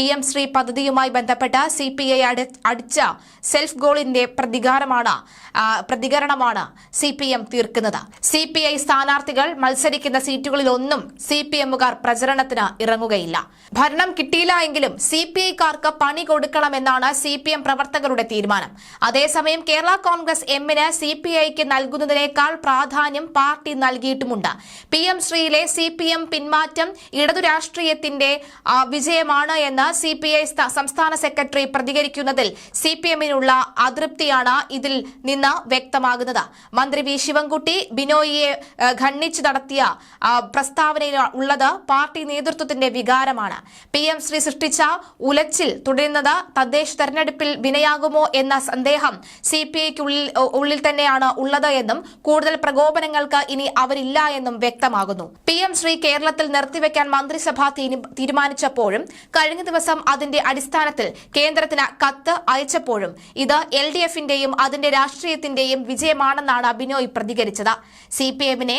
P M Shri പദ്ധതിയുമായി ബന്ധപ്പെട്ട C P I അടിച്ച സെൽഫ് ഗോളിന്റെ പ്രതികാരമാണ് പ്രതികരണമാണ് സി പി എം തീർക്കുന്നത്. സി പി ഐ സ്ഥാനാർത്ഥികൾ മത്സരിക്കുന്ന സീറ്റുകളിലൊന്നും സി പി എമ്മുകാർ പ്രചരണത്തിന് ഇറങ്ങുകയില്ല. ഭരണം കിട്ടിയില്ല എങ്കിലും സി പി ഐക്കാർക്ക് പണി കൊടുക്കണമെന്നാണ് സി പി എം പ്രവർത്തകരുടെ തീരുമാനം. അതേസമയം കേരള കോൺഗ്രസ് എമ്മിന് സി പി ഐക്ക് നൽകുന്നതിനേക്കാൾ പ്രാധാന്യം പാർട്ടി നൽകിയിട്ടുമുണ്ട്. പി എം ശ്രീയിലെ സി പി എം പിന്മാറ്റം ഇടതു രാഷ്ട്രീയത്തിന്റെ വിജയമാണ് എന്ന് സി പി ഐ സംസ്ഥാന സെക്രട്ടറി പ്രതികരിക്കുന്നതിൽ സി പി എമ്മിനുള്ള അതൃപ്തിയാണ് ഇതിൽ നിന്ന് വ്യക്തമാകുന്നത്. മന്ത്രി വി ശിവൻകുട്ടി ബിനോയിയെ ഖണ്ഡിച്ച് നടത്തിയ പ്രസ്താവനയിൽ ഉള്ളത് പാർട്ടി നേതൃത്വത്തിന്റെ വികാരമാണ്. പി എം ശ്രീ സൃഷ്ടിച്ച ഉലച്ചിൽ തുടരുന്നത് തദ്ദേശ തെരഞ്ഞെടുപ്പിൽ വിനയാകുമോ എന്ന സന്ദേഹം സി പി ഐക്കുള്ളിൽ ഉള്ളിൽ തന്നെയാണ് ഉള്ളത് എന്നും കൂടുതൽ പ്രകോപനങ്ങൾക്ക് ഇനി അവരില്ല എന്നും വ്യക്തമാകുന്നു. പി എം ശ്രീ കേരളത്തിൽ നിർത്തിവെക്കാൻ മന്ത്രിസഭ തീരുമാനിച്ചപ്പോഴും കഴിഞ്ഞ ദിവസം അതിന്റെ അടിസ്ഥാനത്തിൽ കേന്ദ്രത്തിന് കത്ത് അയച്ചപ്പോഴും ഇത് എൽ ഡി എഫിന്റെയും അതിന്റെ രാഷ്ട്രീയത്തിന്റെയും വിജയമാണെന്നാണ് ബിനോയ് പ്രതികരിച്ചത്. സി പി എമ്മിനെ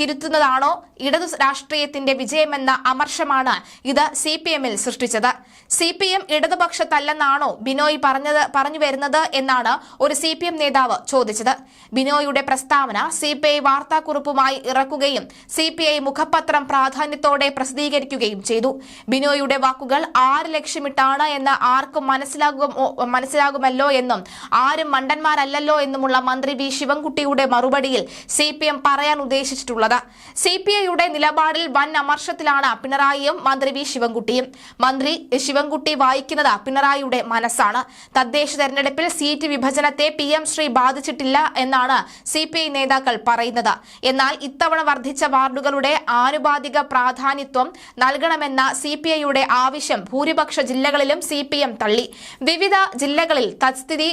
തിരുത്തുന്നതാണോ ഇടതു രാഷ്ട്രീയത്തിന്റെ വിജയമെന്ന അമർഷമാണ് ഇത് സി പി എമ്മിൽ സൃഷ്ടിച്ചത്. സി പി എം ഇടതുപക്ഷത്തല്ലെന്നാണോ ബിനോയ് പറഞ്ഞത് പറഞ്ഞു വരുന്നത് എന്നാണ് ഒരു സി പി എം നേതാവ് ചോദിച്ചത്. ബിനോയുടെ പ്രസ്താവന സി പി ഐ വാർത്താക്കുറിപ്പുമായി ഇറക്കുകയും സി പി ഐ മുഖപത്രം പ്രാധാന്യത്തോടെ പ്രസിദ്ധീകരിക്കുകയും ചെയ്തു. ബിനോയുടെ വാക്കുകൾ ആര് ലക്ഷ്യമിട്ടാണ് എന്ന് ആർക്കും മനസ്സിലാകും മനസ്സിലാകുമല്ലോ എന്നും ആരും മണ്ടന്മാരല്ലല്ലോ എന്നുമുള്ള മന്ത്രി വി ശിവൻകുട്ടിയുടെ മറുപടിയിൽ സി പി എം പറയാൻ ഉദ്ദേശിച്ചിട്ടുള്ളത്. സി പി ഐയുടെ നിലപാടിൽ വൻ അമർഷത്തിലാണ് പിണറായിയും മന്ത്രി വി ശിവൻകുട്ടിയും. മന്ത്രി ശിവൻകുട്ടി വായിക്കുന്നത് പിണറായിയുടെ മനസ്സാണ്. തദ്ദേശ തെരഞ്ഞെടുപ്പിൽ സീറ്റ് വിഭജനത്തെ പി എം ശ്രീ ബാധിച്ചിട്ടില്ല എന്നാണ് സി പി ഐ നേതാക്കൾ പറയുന്നത്. എന്നാൽ ഇത്തവണ വർദ്ധിച്ച വാർഡുകളുടെ ആനുപാതിക പ്രാധാന്യത്വം നൽകണമെന്ന സി പി ഐയുടെ ആവശ്യം ഭൂരിപക്ഷ ജില്ലകളിലും സി തള്ളി. വിവിധ ജില്ലകളിൽ തത്സ്ഥിതി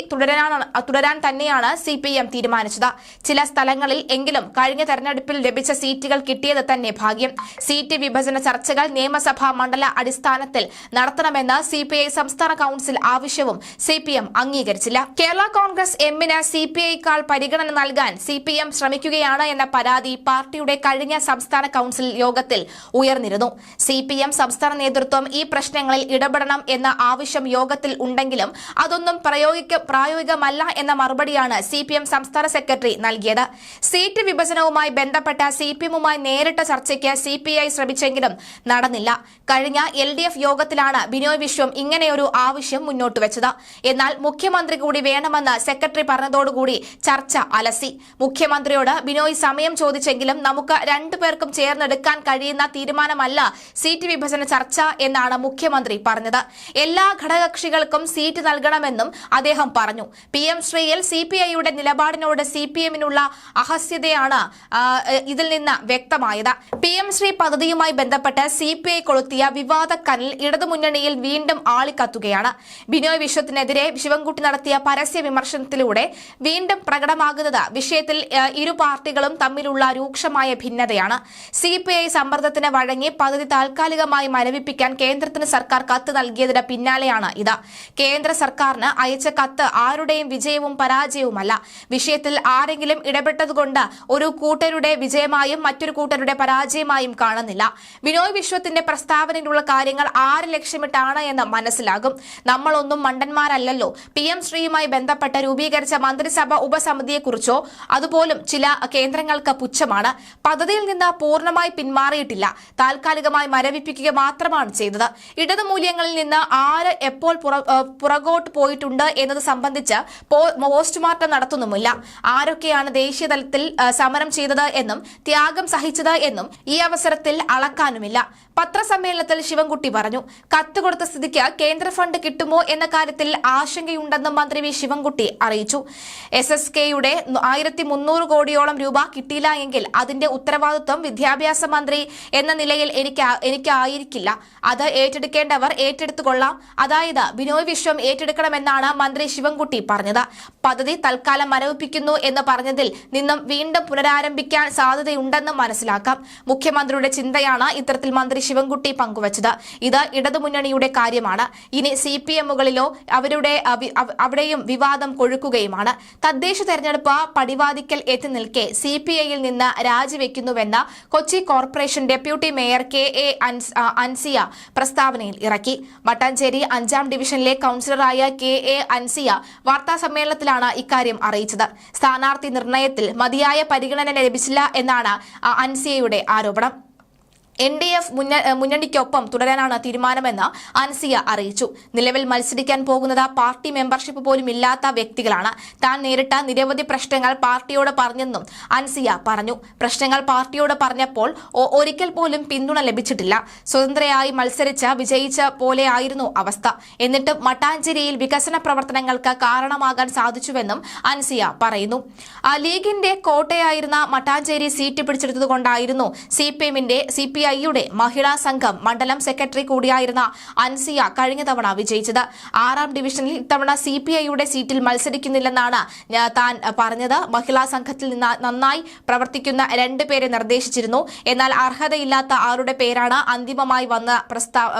തുടരാൻ തന്നെയാണ് സി തീരുമാനിച്ചത്. ചില സ്ഥലങ്ങളിൽ എങ്കിലും കഴിഞ്ഞ തെരഞ്ഞെടുപ്പിൽ ലഭിച്ച സീറ്റുകൾ കിട്ടിയത് തന്നെ ഭാഗ്യം. സീറ്റ് വിഭജന ചർച്ചകൾ നിയമസഭാ മണ്ഡല അടിസ്ഥാനത്തിൽ നടത്തണമെന്ന് സി പി ഐ സംസ്ഥാന കൌൺസിൽ ആവശ്യവും സി പി എം അംഗീകരിച്ചില്ല. കേരള കോൺഗ്രസ് എമ്മിന് സി പി ഐക്കാൾ പരിഗണന നൽകാൻ സി പി എം ശ്രമിക്കുകയാണ് എന്ന പരാതി പാർട്ടിയുടെ കഴിഞ്ഞ സംസ്ഥാന കൌൺസിൽ യോഗത്തിൽ ഉയർന്നിരുന്നു. സി പി എം സംസ്ഥാന നേതൃത്വം ഈ പ്രശ്നങ്ങളിൽ ഇടപെടണം എന്ന ആവശ്യം യോഗത്തിൽ ഉണ്ടെങ്കിലും അതൊന്നും പ്രായോഗികമല്ല എന്ന മറുപടിയാണ് സി പി എം സംസ്ഥാന സെക്രട്ടറി നൽകിയത്. സീറ്റ് വിഭജനവുമായി ബന്ധപ്പെട്ട സി പി എമ്മുമായി നേരിട്ട ചർച്ചയ്ക്ക് സി പി ഐ ശ്രമിച്ചെങ്കിലും നടന്നില്ല. കഴിഞ്ഞ എൽ ഡി എഫ് യോഗത്തിലാണ് ബിനോയ് വിശ്വം ഇങ്ങനെയൊരു ആവശ്യം മുന്നോട്ട് വെച്ചത്. എന്നാൽ മുഖ്യമന്ത്രി കൂടി വേണമെന്ന് സെക്രട്ടറി പറഞ്ഞതോടുകൂടി ചർച്ച അലസി. മുഖ്യമന്ത്രിയോട് ബിനോയ് സമയം ചോദിച്ചെങ്കിലും നമുക്ക് രണ്ടുപേർക്കും ചേർന്നെടുക്കാൻ കഴിയുന്ന തീരുമാനമല്ല സീറ്റ് വിഭജന ചർച്ച എന്നാണ് മുഖ്യമന്ത്രി പറഞ്ഞത്. എല്ലാ ഘടകകക്ഷികൾക്കും സീറ്റ് നൽകണമെന്നും അദ്ദേഹം പറഞ്ഞു. പി എം ശ്രീയിൽ സി പി ഐയുടെ നിലപാടിനോട് സി പി എമ്മിനുള്ള അഹസ്യതയാണ് ഇതിൽ നിന്ന് വ്യക്തമായത്. പി എം ശ്രീ പദ്ധതിയുമായി ബന്ധപ്പെട്ട് സി പി ഐ കൊളുത്തിയ വിവാദ കനൽ ഇടതുമുന്നണിയിൽ വീണ്ടും ആളിക്കത്തുകയാണ്. ബിനോയ് വിശ്വത്തിനെതിരെ ശിവൻകുട്ടി നടത്തിയ പരസ്യ വിമർശനത്തിലൂടെ വീണ്ടും പ്രകടമാകുന്നത് വിഷയത്തിൽ ഇരു പാർട്ടികളും തമ്മിലുള്ള രൂക്ഷമായ ഭിന്നതയാണ്. സി പി ഐ സമ്മർദ്ദത്തിന് വഴങ്ങി പദ്ധതി താൽക്കാലികമായി മരവിപ്പിക്കാൻ കേന്ദ്രത്തിന് സർക്കാർ കത്ത് നൽകിയതിന് പിന്നാലെയാണ് ഇത്. കേന്ദ്ര സർക്കാരിന് അയച്ച കത്ത് ആരുടെയും വിജയവും പരാജയവുമല്ല. വിഷയത്തിൽ ആരെങ്കിലും ഇടപെട്ടതുകൊണ്ട് ഒരു കൂട്ടരുടെ വിജയമായും മറ്റൊരു കൂട്ടരുടെ പരാജയമായും കാണുന്നില്ല. ബിനോയ് വിശ്വത്തിന്റെ പ്രസ്താവനയിലുള്ള കാര്യങ്ങൾ ആര് ലക്ഷ്യമിട്ടാണ് എന്ന് മനസ്സിലാകും. നമ്മളൊന്നും മണ്ടന്മാരല്ലല്ലോ. പി എം ശ്രീയുമായി ബന്ധപ്പെട്ട് രൂപീകരിച്ച മന്ത്രിസഭ ഉപസമിതിയെക്കുറിച്ചോ അതുപോലും ചില കേന്ദ്രങ്ങൾക്ക് പുച്ഛമാണ്. പദ്ധതിയിൽ നിന്ന് പൂർണമായി പിന്മാറിയിട്ടില്ല. താൽക്കാലികമായി മരവിപ്പിക്കുക മാത്രമാണ് ചെയ്തത്. ഇടതു മൂല്യങ്ങളിൽ നിന്ന് ആര് എപ്പോൾ പുറ- പുറകോട്ട് പോയിട്ടുണ്ട് എന്നത് സംബന്ധിച്ച് പോസ്റ്റ്മോർട്ടം നടത്തുന്നുമില്ല. ആരൊക്കെയാണ് ദേശീയ തലത്തിൽ സമരം ചെയ്തത് എന്നും ത്യാഗം സഹിച്ചത് എന്നും ഈ അവസരത്തിൽ അളക്കാനുമില്ല. പത്രസമ്മേളനത്തിൽ ശിവൻകുട്ടി പറഞ്ഞു കത്ത് കൊടുത്ത സ്ഥിതിക്ക് കേന്ദ്ര ഫണ്ട് കിട്ടുമോ എന്ന കാര്യത്തിൽ ആശങ്കയുണ്ടെന്നും മന്ത്രി വി. ശിവൻകുട്ടി അറിയിച്ചു. എസ്. എസ്. കെയുടെ ആയിരത്തി മുന്നൂറ് കോടിയോളം രൂപ കിട്ടിയില്ല എങ്കിൽ അതിന്റെ ഉത്തരവാദിത്വം വിദ്യാഭ്യാസ മന്ത്രി എന്ന നിലയിൽ എനിക്ക് എനിക്കായിരിക്കില്ല. അത് ഏറ്റെടുക്കേണ്ടവർ ഏറ്റെടുത്തുകൊള്ളാം. അതായത് ബിനോയ് വിശ്വം ഏറ്റെടുക്കണമെന്നാണ് മന്ത്രി ശിവൻകുട്ടി പറഞ്ഞത്. പദ്ധതി തൽക്കാലം മരവിപ്പിക്കുന്നു എന്ന് പറഞ്ഞതിൽ നിന്നും വീണ്ടും പുനരാരംഭിക്കാൻ സാധ്യതയുണ്ടെന്ന് മനസ്സിലാക്കാം. മുഖ്യമന്ത്രിയുടെ ചിന്തയാണ് ഇത്തരത്തിൽ മന്ത്രി ശിവൻകുട്ടി പങ്കുവച്ചത്. ഇത് ഇടതുമുന്നണിയുടെ കാര്യമാണ്. ഇനി സി പി എമ്മുകളിലോ അവരുടെ അവി- അവിടെയും വിവാദം കൊഴുക്കുകയുമാണ്. തദ്ദേശ തെരഞ്ഞെടുപ്പ് പടിവാദിക്കൽ എത്തി നിൽക്കെ സി പി ഐയിൽ നിന്ന് രാജിവെക്കുന്നുവെന്ന് Kochi corporation deputy mayor K A Ansiya പ്രസ്താവന പ്രസ്താവനയിൽ ഇറക്കി. മട്ടാഞ്ചേരി അഞ്ചാം ഡിവിഷനിലെ കൌൺസിലറായ കെ എ അൻസിയ വാർത്താസമ്മേളനത്തിലാണ് ഇക്കാര്യം അറിയിച്ചത്. സ്ഥാനാർത്ഥി നിർണയത്തിൽ മതിയായ പരിഗണന ലഭിച്ചില്ല എന്നാണ് അൻസിയയുടെ ആരോപണം. എൻ ഡി എഫ് മുന്നണിക്കൊപ്പം തുടരാനാണ് തീരുമാനമെന്ന് അൻസിയ അറിയിച്ചു. നിലവിൽ മത്സരിക്കാൻ പോകുന്നത് പാർട്ടി മെമ്പർഷിപ്പ് പോലും ഇല്ലാത്ത വ്യക്തികളാണ്. താൻ നേരിട്ട നിരവധി പ്രശ്നങ്ങൾ പാർട്ടിയോട് പറഞ്ഞെന്നും അൻസിയ പറഞ്ഞു. പ്രശ്നങ്ങൾ പാർട്ടിയോട് പറഞ്ഞപ്പോൾ ഒരിക്കൽ പോലും പിന്തുണ ലഭിച്ചിട്ടില്ല. സ്വതന്ത്രയായി മത്സരിച്ച് വിജയിച്ച പോലെയായിരുന്നു അവസ്ഥ. എന്നിട്ടും മട്ടാഞ്ചേരിയിൽ വികസന പ്രവർത്തനങ്ങൾക്ക് കാരണമാകാൻ സാധിച്ചുവെന്നും അൻസിയ പറയുന്നു. ലീഗിന്റെ കോട്ടയായിരുന്ന മട്ടാഞ്ചേരി സീറ്റ് പിടിച്ചെടുത്തതുകൊണ്ടായിരുന്നു സി പി എമ്മിന്റെ സി പി ഐയുടെ മഹിളാ സംഘം മണ്ഡലം സെക്രട്ടറി കൂടിയായിരുന്ന അൻസിയ കഴിഞ്ഞ തവണ വിജയിച്ചത്. ആറാം ഡിവിഷനിൽ ഇത്തവണ സി പി ഐയുടെ സീറ്റിൽ മത്സരിക്കുന്നില്ലെന്നാണ് താൻ പറഞ്ഞത്. മഹിളാ സംഘത്തിൽ നിന്ന് നന്നായി പ്രവർത്തിക്കുന്ന രണ്ടുപേരെ നിർദ്ദേശിച്ചിരുന്നു. എന്നാൽ അർഹതയില്ലാത്ത ആരുടെ പേരാണ് അന്തിമമായി വന്ന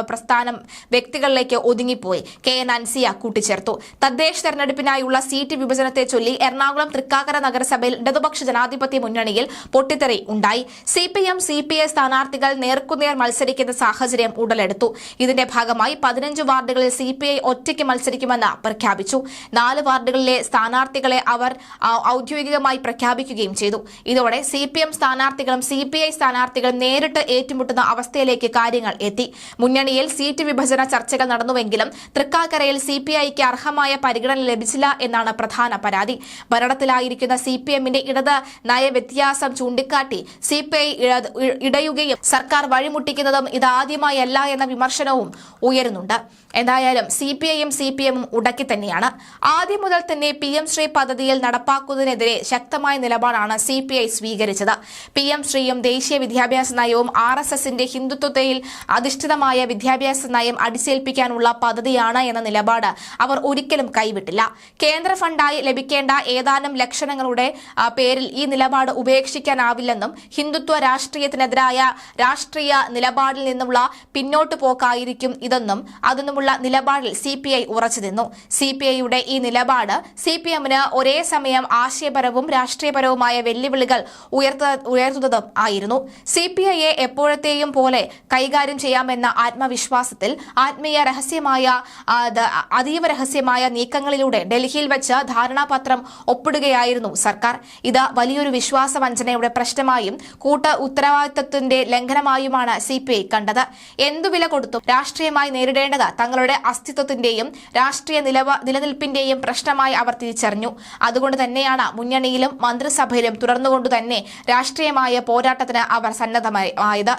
പ്രസ്ഥാനം വ്യക്തികളിലേക്ക് ഒതുങ്ങിപ്പോയി? കെ. എൻ. അൻസിയ കൂട്ടിച്ചേർത്തു. തദ്ദേശ തെരഞ്ഞെടുപ്പിനായുള്ള സീറ്റ് വിഭജനത്തെ ചൊല്ലി എറണാകുളം തൃക്കാക്കര നഗരസഭയിൽ ഇടതുപക്ഷ ജനാധിപത്യ മുന്നണിയിൽ പൊട്ടിത്തെറി ഉണ്ടായി. C P M C P I സ്ഥാനാർത്ഥികൾ നേർക്കുനേർ മത്സരിക്കുന്ന സാഹചര്യം ഉടലെടുത്തു. ഇതിന്റെ ഭാഗമായി പതിനഞ്ച് വാർഡുകളിൽ സി പി ഐ ഒറ്റയ്ക്ക് മത്സരിക്കുമെന്ന് പ്രഖ്യാപിച്ചു. നാല് വാർഡുകളിലെ സ്ഥാനാർത്ഥികളെ അവർ ഔദ്യോഗികമായി പ്രഖ്യാപിക്കുകയും ചെയ്തു. ഇതോടെ സി പി എം സ്ഥാനാർത്ഥികളും സി പി ഐ സ്ഥാനാർത്ഥികളും നേരിട്ട് ഏറ്റുമുട്ടുന്ന അവസ്ഥയിലേക്ക് കാര്യങ്ങൾ എത്തി. മുന്നണിയിൽ സീറ്റ് വിഭജന ചർച്ചകൾ നടന്നുവെങ്കിലും തൃക്കാക്കരയിൽ സി പി ഐക്ക് അർഹമായ പരിഗണന ലഭിച്ചില്ല എന്നാണ് പ്രധാന പരാതി. ഭരണത്തിലായിരിക്കുന്ന സി പി എമ്മിന്റെ ഇടത് നയവ്യത്യാസം ചൂണ്ടിക്കാട്ടി സി പി ഐ ഇടയുകയും വഴിമുട്ടിക്കുന്നതും ഇതാദ്യമായല്ല എന്ന വിമർശനവും ഉയരുന്നുണ്ട്. എന്തായാലും സി പി ഐയും സി പി എമ്മും ഉടക്കി തന്നെയാണ്. ആദ്യം മുതൽ തന്നെ പി എം ശ്രീ പദ്ധതിയിൽ നടപ്പാക്കുന്നതിനെതിരെ ശക്തമായ നിലപാടാണ് സി പി ഐ സ്വീകരിച്ചത്. പി എം ശ്രീയും ദേശീയ വിദ്യാഭ്യാസ നയവും ആർ എസ് എസിന്റെ ഹിന്ദുത്വത്തിൽ അധിഷ്ഠിതമായ വിദ്യാഭ്യാസ നയം അടിച്ചേൽപ്പിക്കാനുള്ള പദ്ധതിയാണ് എന്ന നിലപാട് അവർ ഒരിക്കലും കൈവിട്ടില്ല. കേന്ദ്ര ഫണ്ടായി ലഭിക്കേണ്ട ഏതാനും ലക്ഷണങ്ങളുടെ പേരിൽ ഈ നിലപാട് ഉപേക്ഷിക്കാനാവില്ലെന്നും ഹിന്ദുത്വ രാഷ്ട്രീയത്തിനെതിരായ രാഷ്ട്രീയ നിലപാടിൽ നിന്നുള്ള പിന്നോട്ടു പോക്കായിരിക്കും ഇതെന്നും അതിനുമുള്ള നിലപാടിൽ സി പി ഐ ഉറച്ചു നിന്നു. സി പി ഐയുടെ ഈ നിലപാട് സി പി എമ്മിന് ഒരേ സമയം ആശയപരവും രാഷ്ട്രീയപരവുമായ വെല്ലുവിളികൾ ഉയർത്ത ഉയർത്തുന്നതും ആയിരുന്നു. സി പി ഐയെ എപ്പോഴത്തെയും പോലെ കൈകാര്യം ചെയ്യാമെന്ന ആത്മവിശ്വാസത്തിൽ ആത്മീയ രഹസ്യമായ അതീവ രഹസ്യമായ നീക്കങ്ങളിലൂടെ ഡൽഹിയിൽ വെച്ച് ധാരണാപത്രം ഒപ്പിടുകയായിരുന്നു സർക്കാർ. ഇത് വലിയൊരു വിശ്വാസവഞ്ചനയുടെ പ്രശ്നമായും കൂട്ട ഉത്തരവാദിത്തത്തിന്റെ ലംഘനമായുമാണ് സി പി ഐ കണ്ടത്. എന്തു വില കൊടുത്തും രാഷ്ട്രീയമായി നേരിടേണ്ടത് തങ്ങളുടെ അസ്തിത്വത്തിന്റെയും രാഷ്ട്രീയ നിലവ നിലനിൽപ്പിന്റെയും പ്രശ്നമായി അവർ തിരിച്ചറിഞ്ഞു. അതുകൊണ്ട് തന്നെയാണ് മുന്നണിയിലും മന്ത്രിസഭയിലും തുടർന്നുകൊണ്ടു തന്നെ രാഷ്ട്രീയമായ പോരാട്ടത്തിന് അവർ സന്നദ്ധമായത്